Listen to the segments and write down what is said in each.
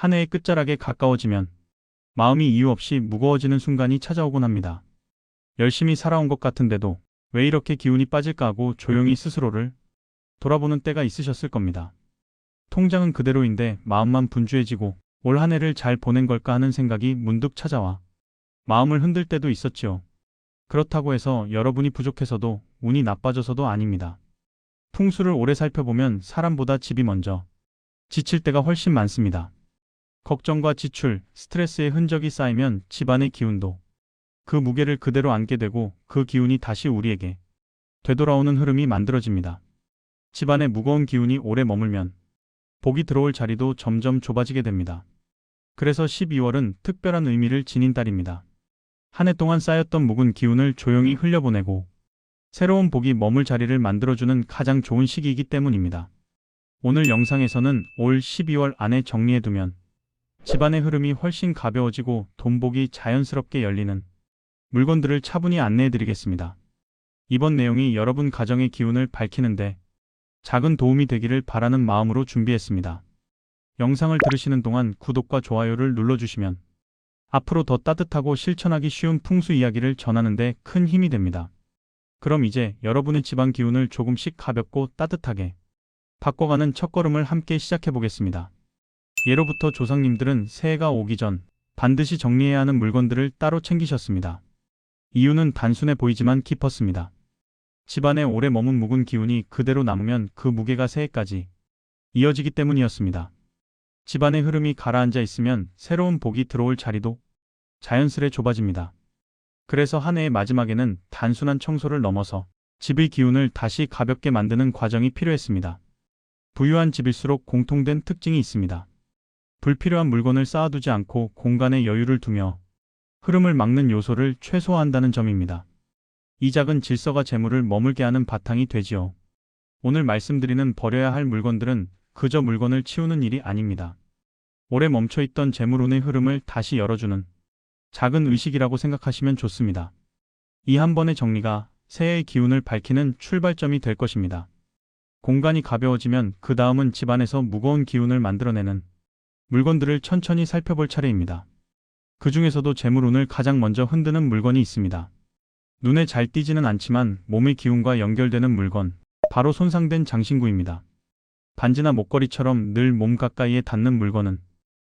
한 해의 끝자락에 가까워지면 마음이 이유 없이 무거워지는 순간이 찾아오곤 합니다. 열심히 살아온 것 같은데도 왜 이렇게 기운이 빠질까 하고 조용히 스스로를 돌아보는 때가 있으셨을 겁니다. 통장은 그대로인데 마음만 분주해지고 올 한 해를 잘 보낸 걸까 하는 생각이 문득 찾아와 마음을 흔들 때도 있었지요. 그렇다고 해서 여러분이 부족해서도 운이 나빠져서도 아닙니다. 풍수를 오래 살펴보면 사람보다 집이 먼저 지칠 때가 훨씬 많습니다. 걱정과 지출, 스트레스의 흔적이 쌓이면 집안의 기운도 그 무게를 그대로 안게 되고 그 기운이 다시 우리에게 되돌아오는 흐름이 만들어집니다. 집안의 무거운 기운이 오래 머물면 복이 들어올 자리도 점점 좁아지게 됩니다. 그래서 12월은 특별한 의미를 지닌 달입니다. 한 해 동안 쌓였던 묵은 기운을 조용히 흘려보내고 새로운 복이 머물 자리를 만들어주는 가장 좋은 시기이기 때문입니다. 오늘 영상에서는 올 12월 안에 정리해두면 집안의 흐름이 훨씬 가벼워지고 돈복이 자연스럽게 열리는 물건들을 차분히 안내해드리겠습니다. 이번 내용이 여러분 가정의 기운을 밝히는데 작은 도움이 되기를 바라는 마음으로 준비했습니다. 영상을 들으시는 동안 구독과 좋아요를 눌러주시면 앞으로 더 따뜻하고 실천하기 쉬운 풍수 이야기를 전하는데 큰 힘이 됩니다. 그럼 이제 여러분의 집안 기운을 조금씩 가볍고 따뜻하게 바꿔가는 첫걸음을 함께 시작해 보겠습니다. 예로부터 조상님들은 새해가 오기 전 반드시 정리해야 하는 물건들을 따로 챙기셨습니다. 이유는 단순해 보이지만 깊었습니다. 집안에 오래 머문 묵은 기운이 그대로 남으면 그 무게가 새해까지 이어지기 때문이었습니다. 집안의 흐름이 가라앉아 있으면 새로운 복이 들어올 자리도 자연스레 좁아집니다. 그래서 한 해의 마지막에는 단순한 청소를 넘어서 집의 기운을 다시 가볍게 만드는 과정이 필요했습니다. 부유한 집일수록 공통된 특징이 있습니다. 불필요한 물건을 쌓아두지 않고 공간에 여유를 두며 흐름을 막는 요소를 최소화한다는 점입니다. 이 작은 질서가 재물을 머물게 하는 바탕이 되지요. 오늘 말씀드리는 버려야 할 물건들은 그저 물건을 치우는 일이 아닙니다. 오래 멈춰있던 재물운의 흐름을 다시 열어주는 작은 의식이라고 생각하시면 좋습니다. 이 한 번의 정리가 새해의 기운을 밝히는 출발점이 될 것입니다. 공간이 가벼워지면 그 다음은 집안에서 무거운 기운을 만들어내는 물건들을 천천히 살펴볼 차례입니다. 그 중에서도 재물운을 가장 먼저 흔드는 물건이 있습니다. 눈에 잘 띄지는 않지만 몸의 기운과 연결되는 물건, 바로 손상된 장신구입니다. 반지나 목걸이처럼 늘 몸 가까이에 닿는 물건은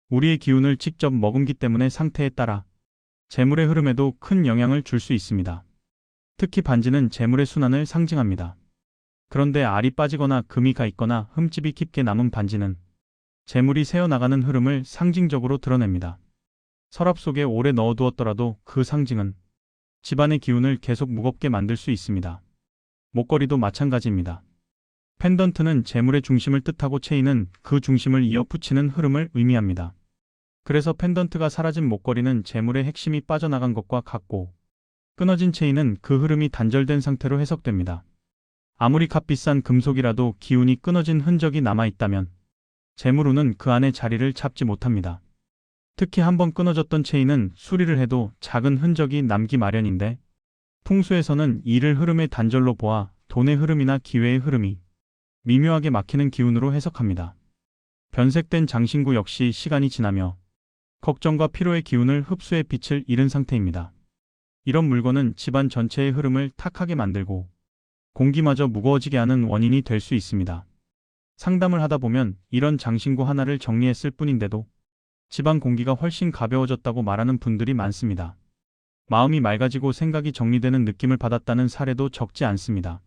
우리의 기운을 직접 머금기 때문에 상태에 따라 재물의 흐름에도 큰 영향을 줄 수 있습니다. 특히 반지는 재물의 순환을 상징합니다. 그런데 알이 빠지거나 금이 가 있거나 흠집이 깊게 남은 반지는 재물이 새어나가는 흐름을 상징적으로 드러냅니다. 서랍 속에 오래 넣어두었더라도 그 상징은 집안의 기운을 계속 무겁게 만들 수 있습니다. 목걸이도 마찬가지입니다. 펜던트는 재물의 중심을 뜻하고 체인은 그 중심을 이어 붙이는 흐름을 의미합니다. 그래서 펜던트가 사라진 목걸이는 재물의 핵심이 빠져나간 것과 같고 끊어진 체인은 그 흐름이 단절된 상태로 해석됩니다. 아무리 값비싼 금속이라도 기운이 끊어진 흔적이 남아있다면 재물운은 그 안에 자리를 잡지 못합니다. 특히 한번 끊어졌던 체인은 수리를 해도 작은 흔적이 남기 마련인데 풍수에서는 이를 흐름의 단절로 보아 돈의 흐름이나 기회의 흐름이 미묘하게 막히는 기운으로 해석합니다. 변색된 장신구 역시 시간이 지나며 걱정과 피로의 기운을 흡수해 빛을 잃은 상태입니다. 이런 물건은 집안 전체의 흐름을 탁하게 만들고 공기마저 무거워지게 하는 원인이 될 수 있습니다. 상담을 하다 보면 이런 장신구 하나를 정리했을 뿐인데도 집안 공기가 훨씬 가벼워졌다고 말하는 분들이 많습니다. 마음이 맑아지고 생각이 정리되는 느낌을 받았다는 사례도 적지 않습니다.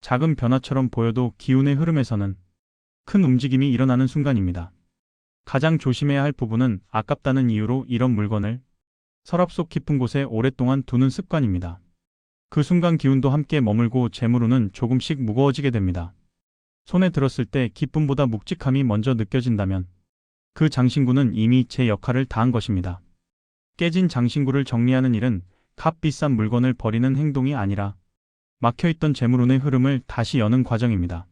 작은 변화처럼 보여도 기운의 흐름에서는 큰 움직임이 일어나는 순간입니다. 가장 조심해야 할 부분은 아깝다는 이유로 이런 물건을 서랍 속 깊은 곳에 오랫동안 두는 습관입니다. 그 순간 기운도 함께 머물고 재물운은 조금씩 무거워지게 됩니다. 손에 들었을 때 기쁨보다 묵직함이 먼저 느껴진다면 그 장신구는 이미 제 역할을 다한 것입니다. 깨진 장신구를 정리하는 일은 값 비싼 물건을 버리는 행동이 아니라 막혀있던 재물운의 흐름을 다시 여는 과정입니다.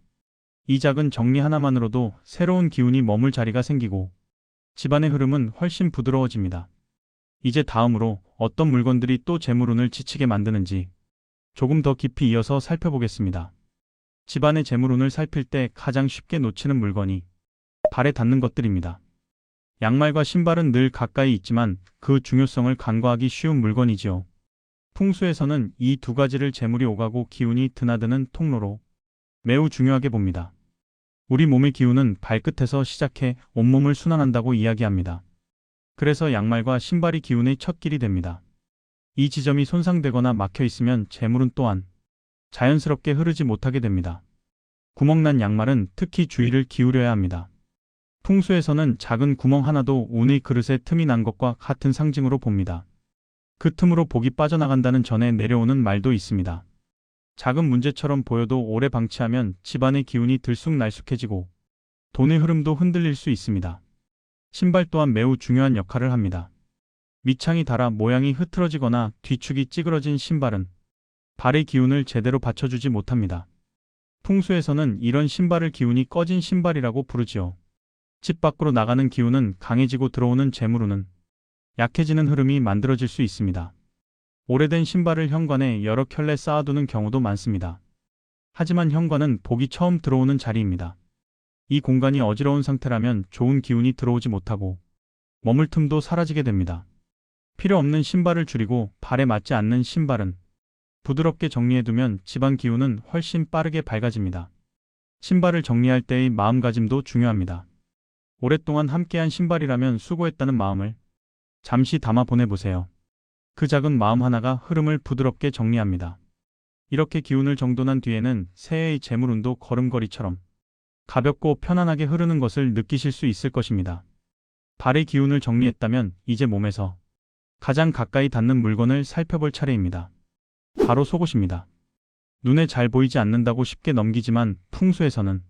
이 작은 정리 하나만으로도 새로운 기운이 머물 자리가 생기고 집안의 흐름은 훨씬 부드러워집니다. 이제 다음으로 어떤 물건들이 또 재물운을 지치게 만드는지 조금 더 깊이 이어서 살펴보겠습니다. 집안의 재물운을 살필 때 가장 쉽게 놓치는 물건이 발에 닿는 것들입니다. 양말과 신발은 늘 가까이 있지만 그 중요성을 간과하기 쉬운 물건이지요. 풍수에서는 이 두 가지를 재물이 오가고 기운이 드나드는 통로로 매우 중요하게 봅니다. 우리 몸의 기운은 발끝에서 시작해 온몸을 순환한다고 이야기합니다. 그래서 양말과 신발이 기운의 첫 길이 됩니다. 이 지점이 손상되거나 막혀 있으면 재물은 또한 자연스럽게 흐르지 못하게 됩니다. 구멍난 양말은 특히 주의를 기울여야 합니다. 풍수에서는 작은 구멍 하나도 운의 그릇에 틈이 난 것과 같은 상징으로 봅니다. 그 틈으로 복이 빠져나간다는 전에 내려오는 말도 있습니다. 작은 문제처럼 보여도 오래 방치하면 집안의 기운이 들쑥날쑥해지고 돈의 흐름도 흔들릴 수 있습니다. 신발 또한 매우 중요한 역할을 합니다. 밑창이 닳아 모양이 흐트러지거나 뒤축이 찌그러진 신발은 발의 기운을 제대로 받쳐주지 못합니다. 풍수에서는 이런 신발을 기운이 꺼진 신발이라고 부르지요. 집 밖으로 나가는 기운은 강해지고 들어오는 재물운은 약해지는 흐름이 만들어질 수 있습니다. 오래된 신발을 현관에 여러 켤레 쌓아두는 경우도 많습니다. 하지만 현관은 복이 처음 들어오는 자리입니다. 이 공간이 어지러운 상태라면 좋은 기운이 들어오지 못하고 머물 틈도 사라지게 됩니다. 필요 없는 신발을 줄이고 발에 맞지 않는 신발은 부드럽게 정리해두면 집안 기운은 훨씬 빠르게 밝아집니다. 신발을 정리할 때의 마음가짐도 중요합니다. 오랫동안 함께한 신발이라면 수고했다는 마음을 잠시 담아 보내보세요. 그 작은 마음 하나가 흐름을 부드럽게 정리합니다. 이렇게 기운을 정돈한 뒤에는 새해의 재물운도 걸음걸이처럼 가볍고 편안하게 흐르는 것을 느끼실 수 있을 것입니다. 발의 기운을 정리했다면 이제 몸에서 가장 가까이 닿는 물건을 살펴볼 차례입니다. 바로 속옷입니다. 눈에 잘 보이지 않는다고 쉽게 넘기지만 풍수에서는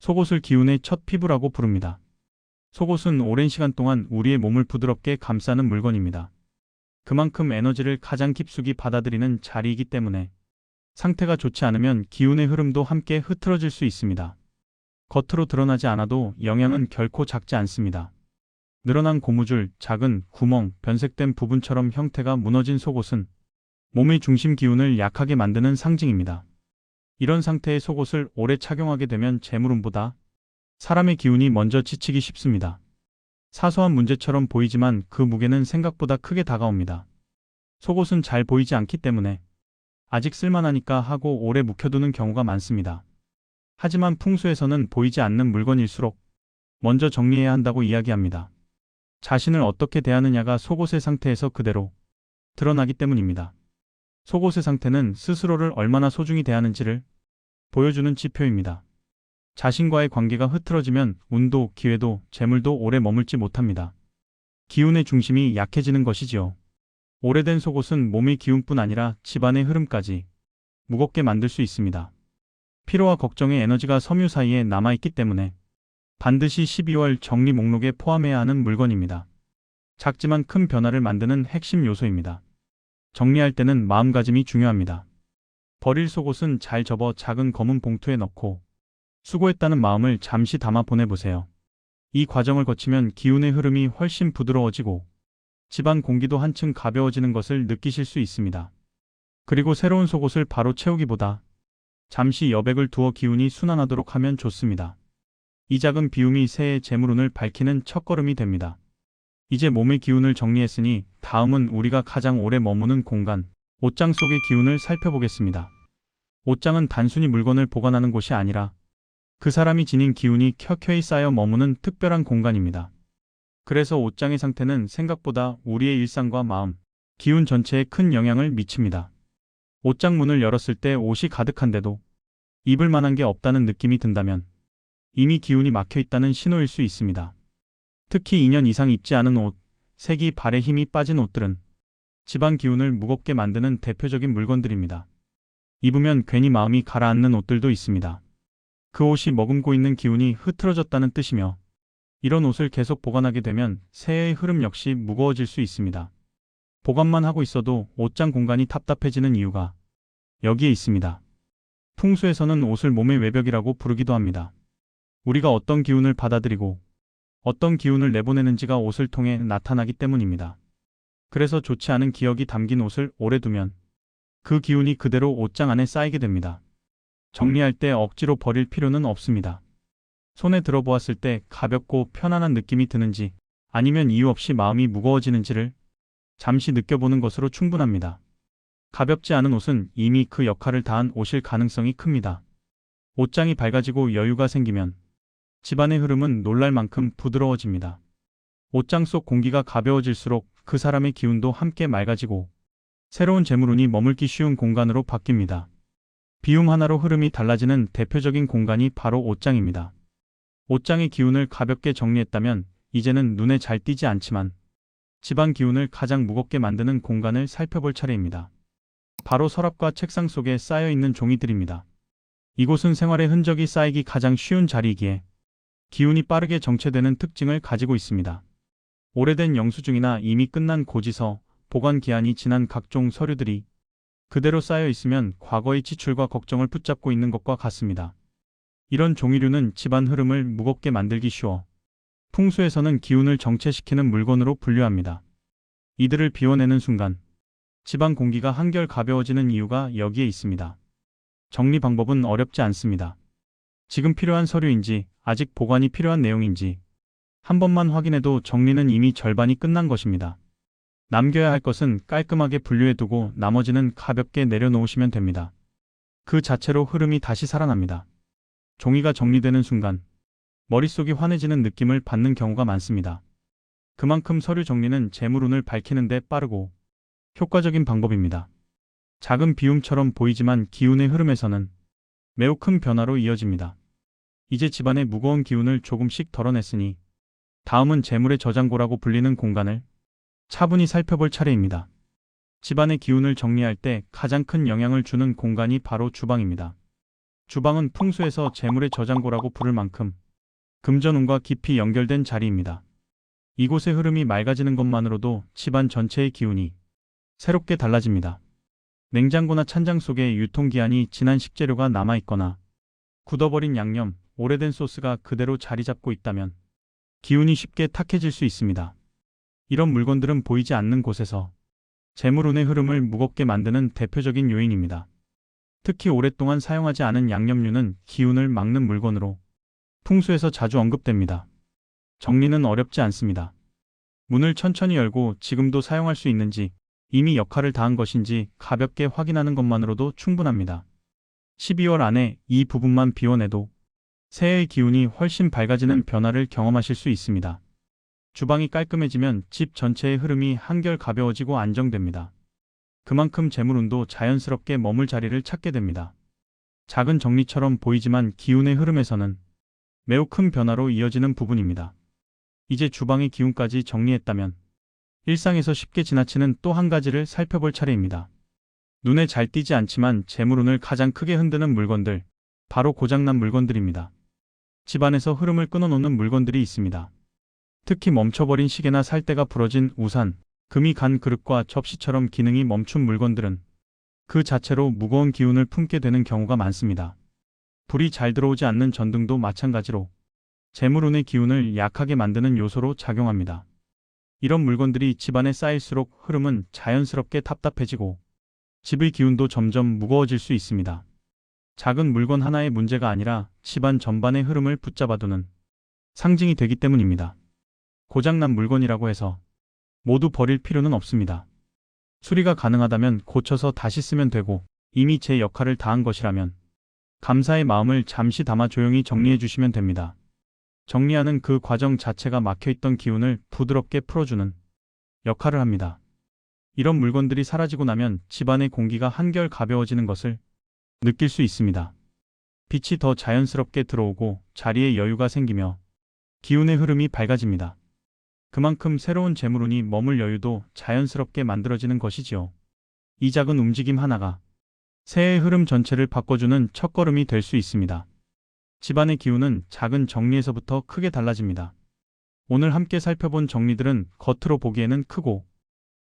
속옷을 기운의 첫 피부라고 부릅니다. 속옷은 오랜 시간 동안 우리의 몸을 부드럽게 감싸는 물건입니다. 그만큼 에너지를 가장 깊숙이 받아들이는 자리이기 때문에 상태가 좋지 않으면 기운의 흐름도 함께 흐트러질 수 있습니다. 겉으로 드러나지 않아도 영향은 결코 작지 않습니다. 늘어난 고무줄, 작은 구멍, 변색된 부분처럼 형태가 무너진 속옷은 몸의 중심 기운을 약하게 만드는 상징입니다. 이런 상태의 속옷을 오래 착용하게 되면 재물운보다 사람의 기운이 먼저 지치기 쉽습니다. 사소한 문제처럼 보이지만 그 무게는 생각보다 크게 다가옵니다. 속옷은 잘 보이지 않기 때문에 아직 쓸만하니까 하고 오래 묵혀두는 경우가 많습니다. 하지만 풍수에서는 보이지 않는 물건일수록 먼저 정리해야 한다고 이야기합니다. 자신을 어떻게 대하느냐가 속옷의 상태에서 그대로 드러나기 때문입니다. 속옷의 상태는 스스로를 얼마나 소중히 대하는지를 보여주는 지표입니다. 자신과의 관계가 흐트러지면 운도, 기회도, 재물도 오래 머물지 못합니다. 기운의 중심이 약해지는 것이지요. 오래된 속옷은 몸의 기운뿐 아니라 집안의 흐름까지 무겁게 만들 수 있습니다. 피로와 걱정의 에너지가 섬유 사이에 남아있기 때문에 반드시 12월 정리 목록에 포함해야 하는 물건입니다. 작지만 큰 변화를 만드는 핵심 요소입니다. 정리할 때는 마음가짐이 중요합니다. 버릴 속옷은 잘 접어 작은 검은 봉투에 넣고 수고했다는 마음을 잠시 담아 보내보세요. 이 과정을 거치면 기운의 흐름이 훨씬 부드러워지고 집안 공기도 한층 가벼워지는 것을 느끼실 수 있습니다. 그리고 새로운 속옷을 바로 채우기보다 잠시 여백을 두어 기운이 순환하도록 하면 좋습니다. 이 작은 비움이 새해 재물운을 밝히는 첫걸음이 됩니다. 이제 몸의 기운을 정리했으니 다음은 우리가 가장 오래 머무는 공간, 옷장 속의 기운을 살펴보겠습니다. 옷장은 단순히 물건을 보관하는 곳이 아니라 그 사람이 지닌 기운이 켜켜이 쌓여 머무는 특별한 공간입니다. 그래서 옷장의 상태는 생각보다 우리의 일상과 마음, 기운 전체에 큰 영향을 미칩니다. 옷장 문을 열었을 때 옷이 가득한데도 입을 만한 게 없다는 느낌이 든다면 이미 기운이 막혀 있다는 신호일 수 있습니다. 특히 2년 이상 입지 않은 옷, 색이 발에 힘이 빠진 옷들은 집안 기운을 무겁게 만드는 대표적인 물건들입니다. 입으면 괜히 마음이 가라앉는 옷들도 있습니다. 그 옷이 머금고 있는 기운이 흐트러졌다는 뜻이며 이런 옷을 계속 보관하게 되면 새해의 흐름 역시 무거워질 수 있습니다. 보관만 하고 있어도 옷장 공간이 답답해지는 이유가 여기에 있습니다. 풍수에서는 옷을 몸의 외벽이라고 부르기도 합니다. 우리가 어떤 기운을 받아들이고 어떤 기운을 내보내는지가 옷을 통해 나타나기 때문입니다. 그래서 좋지 않은 기억이 담긴 옷을 오래 두면 그 기운이 그대로 옷장 안에 쌓이게 됩니다. 정리할 때 억지로 버릴 필요는 없습니다. 손에 들어보았을 때 가볍고 편안한 느낌이 드는지 아니면 이유 없이 마음이 무거워지는지를 잠시 느껴보는 것으로 충분합니다. 가볍지 않은 옷은 이미 그 역할을 다한 옷일 가능성이 큽니다. 옷장이 밝아지고 여유가 생기면 집안의 흐름은 놀랄 만큼 부드러워집니다. 옷장 속 공기가 가벼워질수록 그 사람의 기운도 함께 맑아지고 새로운 재물운이 머물기 쉬운 공간으로 바뀝니다. 비움 하나로 흐름이 달라지는 대표적인 공간이 바로 옷장입니다. 옷장의 기운을 가볍게 정리했다면 이제는 눈에 잘 띄지 않지만 집안 기운을 가장 무겁게 만드는 공간을 살펴볼 차례입니다. 바로 서랍과 책상 속에 쌓여 있는 종이들입니다. 이곳은 생활의 흔적이 쌓이기 가장 쉬운 자리이기에 기운이 빠르게 정체되는 특징을 가지고 있습니다. 오래된 영수증이나 이미 끝난 고지서, 보관 기한이 지난 각종 서류들이 그대로 쌓여 있으면 과거의 지출과 걱정을 붙잡고 있는 것과 같습니다. 이런 종이류는 집안 흐름을 무겁게 만들기 쉬워 풍수에서는 기운을 정체시키는 물건으로 분류합니다. 이들을 비워내는 순간 집안 공기가 한결 가벼워지는 이유가 여기에 있습니다. 정리 방법은 어렵지 않습니다. 지금 필요한 서류인지 아직 보관이 필요한 내용인지 한 번만 확인해도 정리는 이미 절반이 끝난 것입니다. 남겨야 할 것은 깔끔하게 분류해두고 나머지는 가볍게 내려놓으시면 됩니다. 그 자체로 흐름이 다시 살아납니다. 종이가 정리되는 순간 머릿속이 환해지는 느낌을 받는 경우가 많습니다. 그만큼 서류 정리는 재물운을 밝히는데 빠르고 효과적인 방법입니다. 작은 비움처럼 보이지만 기운의 흐름에서는 매우 큰 변화로 이어집니다. 이제 집안의 무거운 기운을 조금씩 덜어냈으니 다음은 재물의 저장고라고 불리는 공간을 차분히 살펴볼 차례입니다. 집안의 기운을 정리할 때 가장 큰 영향을 주는 공간이 바로 주방입니다. 주방은 풍수에서 재물의 저장고라고 부를 만큼 금전운과 깊이 연결된 자리입니다. 이곳의 흐름이 맑아지는 것만으로도 집안 전체의 기운이 새롭게 달라집니다. 냉장고나 찬장 속에 유통기한이 지난 식재료가 남아있거나 굳어버린 양념, 오래된 소스가 그대로 자리 잡고 있다면 기운이 쉽게 탁해질 수 있습니다. 이런 물건들은 보이지 않는 곳에서 재물운의 흐름을 무겁게 만드는 대표적인 요인입니다. 특히 오랫동안 사용하지 않은 양념류는 기운을 막는 물건으로 풍수에서 자주 언급됩니다. 정리는 어렵지 않습니다. 문을 천천히 열고 지금도 사용할 수 있는지 이미 역할을 다한 것인지 가볍게 확인하는 것만으로도 충분합니다. 12월 안에 이 부분만 비워내도 새해의 기운이 훨씬 밝아지는 변화를 경험하실 수 있습니다. 주방이 깔끔해지면 집 전체의 흐름이 한결 가벼워지고 안정됩니다. 그만큼 재물운도 자연스럽게 머물 자리를 찾게 됩니다. 작은 정리처럼 보이지만 기운의 흐름에서는 매우 큰 변화로 이어지는 부분입니다. 이제 주방의 기운까지 정리했다면 일상에서 쉽게 지나치는 또 한 가지를 살펴볼 차례입니다. 눈에 잘 띄지 않지만 재물운을 가장 크게 흔드는 물건들, 바로 고장난 물건들입니다. 집안에서 흐름을 끊어놓는 물건들이 있습니다. 특히 멈춰버린 시계나 살대가 부러진 우산, 금이 간 그릇과 접시처럼 기능이 멈춘 물건들은 그 자체로 무거운 기운을 품게 되는 경우가 많습니다. 불이 잘 들어오지 않는 전등도 마찬가지로 재물운의 기운을 약하게 만드는 요소로 작용합니다. 이런 물건들이 집안에 쌓일수록 흐름은 자연스럽게 답답해지고 집의 기운도 점점 무거워질 수 있습니다. 작은 물건 하나의 문제가 아니라 집안 전반의 흐름을 붙잡아두는 상징이 되기 때문입니다. 고장난 물건이라고 해서 모두 버릴 필요는 없습니다. 수리가 가능하다면 고쳐서 다시 쓰면 되고 이미 제 역할을 다한 것이라면 감사의 마음을 잠시 담아 조용히 정리해 주시면 됩니다. 정리하는 그 과정 자체가 막혀있던 기운을 부드럽게 풀어주는 역할을 합니다. 이런 물건들이 사라지고 나면 집안의 공기가 한결 가벼워지는 것을 느낄 수 있습니다. 빛이 더 자연스럽게 들어오고 자리에 여유가 생기며 기운의 흐름이 밝아집니다. 그만큼 새로운 재물운이 머물 여유도 자연스럽게 만들어지는 것이지요. 이 작은 움직임 하나가 새해의 흐름 전체를 바꿔주는 첫걸음이 될 수 있습니다. 집안의 기운은 작은 정리에서부터 크게 달라집니다. 오늘 함께 살펴본 정리들은 겉으로 보기에는 크고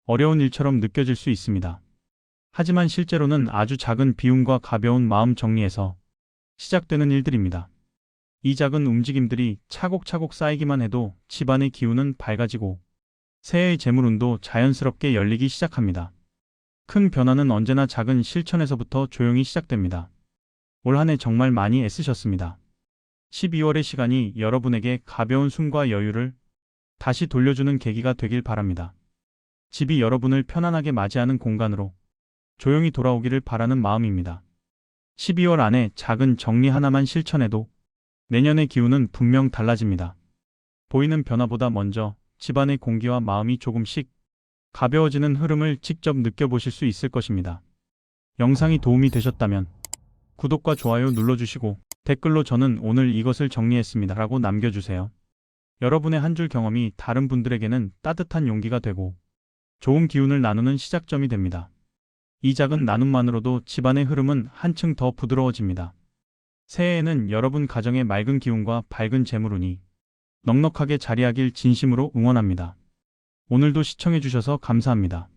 어려운 일처럼 느껴질 수 있습니다. 하지만 실제로는 아주 작은 비움과 가벼운 마음 정리에서 시작되는 일들입니다. 이 작은 움직임들이 차곡차곡 쌓이기만 해도 집안의 기운은 밝아지고 새해의 재물운도 자연스럽게 열리기 시작합니다. 큰 변화는 언제나 작은 실천에서부터 조용히 시작됩니다. 올 한 해 정말 많이 애쓰셨습니다. 12월의 시간이 여러분에게 가벼운 숨과 여유를 다시 돌려주는 계기가 되길 바랍니다. 집이 여러분을 편안하게 맞이하는 공간으로 조용히 돌아오기를 바라는 마음입니다. 12월 안에 작은 정리 하나만 실천해도 내년의 기운은 분명 달라집니다. 보이는 변화보다 먼저 집안의 공기와 마음이 조금씩 가벼워지는 흐름을 직접 느껴보실 수 있을 것입니다. 영상이 도움이 되셨다면 구독과 좋아요 눌러주시고 댓글로 저는 오늘 이것을 정리했습니다 라고 남겨주세요. 여러분의 한 줄 경험이 다른 분들에게는 따뜻한 용기가 되고 좋은 기운을 나누는 시작점이 됩니다. 이 작은 나눔만으로도 집안의 흐름은 한층 더 부드러워집니다. 새해에는 여러분 가정의 맑은 기운과 밝은 재물운이 넉넉하게 자리하길 진심으로 응원합니다. 오늘도 시청해주셔서 감사합니다.